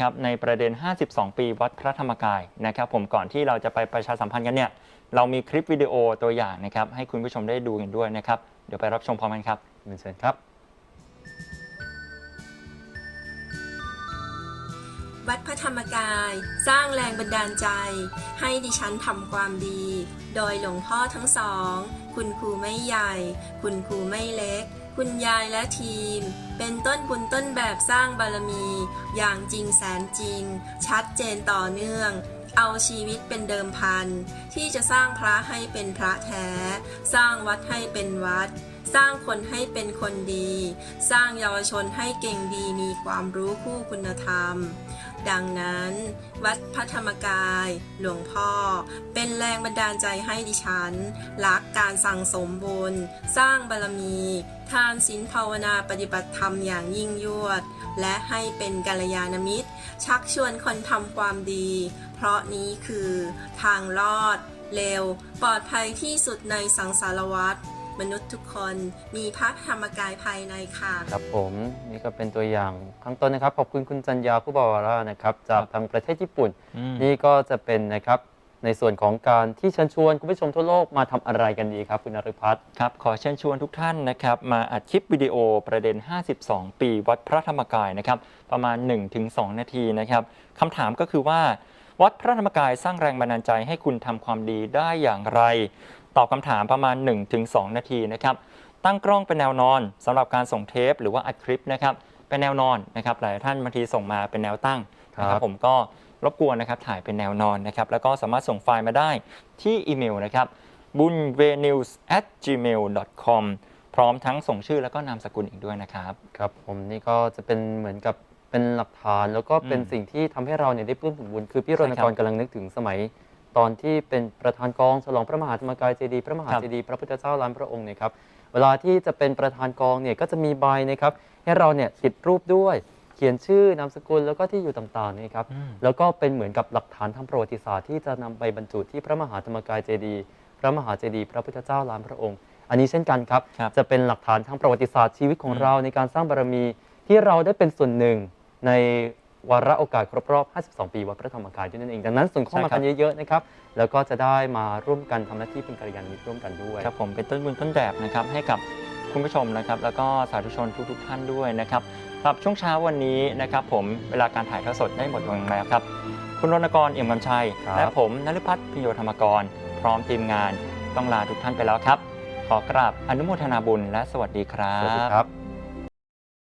ครับในประเด็น 52 ปีวัดพระธรรมกายนะครับผมก่อนที่เราจะไปประชาสัมพันธ์กันเนี่ยเรามีคลิปวิดีโอตัวอย่างนะครับให้คุณผู้ชมได้ดูกันด้วยนะครับเดี๋ยวไปรับชมพร้อมกันครับเรียนเชิญครับ วัดพระธรรมกายสร้างแรงบันดาลใจ ให้ดิฉันทำความดี โดยหลวงพ่อทั้งสอง คุณครูไม่ใหญ่ คุณครูไม่เล็ก คุณยายและทีม เป็นต้นบุญต้นแบบสร้างบารมี อย่างจริงแสนจริง ชัดเจนต่อเนื่อง เอาชีวิตเป็นเดิมพัน ที่จะสร้างพระให้เป็นพระแท้ สร้างวัดให้เป็นวัด สร้างคนให้เป็นคนดี สร้างเยาวชนให้เก่งดีมีความรู้คู่คุณธรรม ดังนั้น วัดพระธรรมกาย หลวงพ่อ เป็นแรงบันดาลใจให้ดิฉัน รักการสั่งสมบุญ สร้างบารมี ทานศีลภาวนาปฏิบัติธรรมอย่างยิ่งยวด และให้เป็นกัลยาณมิตร ชักชวนคนทำความดี เพราะนี้คือ ทางรอด เร็ว ปลอดภัยที่สุดในสังสารวัฏ มนุษย์ทุกคนมีพระธรรมกายภายในค่ะ ครับผมนี่ก็เป็นตัวอย่างข้างต้นนะครับ ขอบคุณคุณจัญญาผู้บาวารานะครับจากทางประเทศญี่ปุ่นนี่ก็จะเป็นนะครับในส่วนของการที่เชิญชวนคุณผู้ชมทั่วโลกมาทำอะไรกันดีครับ คุณนฤพัฒน์ ครับ ขอเชิญชวนทุกท่านนะครับ มาอัดคลิปวิดีโอประเด็น 52 ปีวัดพระธรรมกายนะครับ ประมาณ 1-2 นาทีนะครับคำถามก็คือว่า วัดพระธรรมกายสร้างแรงบันดาลใจให้คุณทำความดีได้อย่างไร ตอบคำถามประมาณ 1-2 นาทีนะครับ ตั้งกล้องเป็นแนวนอนสำหรับการส่งเทปหรือว่าอัดคลิปนะครับเป็นแนวนอนนะครับหลายท่านบางทีส่งมาเป็นแนวตั้งนะครับผมก็รบกวนนะครับถ่ายเป็นแนวนอนนะครับแล้วก็สามารถส่งไฟล์มาได้ที่อีเมลนะครับบุญเวนิวส์ at gmail com พร้อมทั้งส่งชื่อแล้วก็นามสกุลอีกด้วยนะครับ ครับผมนี่ก็จะเป็นเหมือนกับเป็นหลักฐาน แล้วก็เป็นอืมสิ่งที่ทำให้เราเนี่ยได้ปลื้มถึงบุญ คือพี่รณใช่คกรัรบกำลังนึกถึงสมัย ตอนที่เป็นประธานกองฉลองพระมหาธรรมกายเจดีย์พระมหาครับเจดีย์พระพุทธเจ้าล้านพระองค์เนี่ยครับเวลาที่จะเป็นประธานกองเนี่ยก็จะมีใบนะครับให้เราเนี่ยติดรูปด้วยเขียนชื่อนามสกุลแล้วก็ที่อยู่ต่างๆนี่ครับอืมแล้วก็เป็นเหมือนกับหลักฐานทางประวัติศาสตร์ที่จะนำไปบรรจุที่พระมหาธรรมกายเจดีย์พระมหาเจดีย์พระพุทธเจ้าล้านพระองค์ อันนี้เช่นกันครับครับจะเป็นหลักฐานทางประวัติศาสตร์ชีวิตของอืมเราในการสร้างบารมีที่เราได้เป็นส่วนหนึ่งใน วาระโอกาสครบรอบ 52 ปีวัดพระธรรมกายด้วยนั่นเอง ดังนั้นส่งเข้ามากันเยอะๆนะครับ แล้วก็จะได้มาร่วมกันทำหน้าที่เป็นกัลยาณมิตรร่วมกันด้วย ครับผมเป็นต้นบุญต้นแบบนะครับให้กับคุณผู้ชมนะครับ แล้วก็สาธุชนทุกๆท่านด้วยนะครับสำหรับช่วงเช้าวันนี้นะครับผมเวลาการถ่ายทอดสดได้หมดลงแล้วครับ คุณรณกรเอี่ยมกำชัยครับและผมนฤพัฒน์พิโยธรรมกร พร้อมทีมงานต้องลาทุกท่านไปแล้วครับ ขอกราบอนุโมทนาบุญและสวัสดีครัสวัสดีบครับ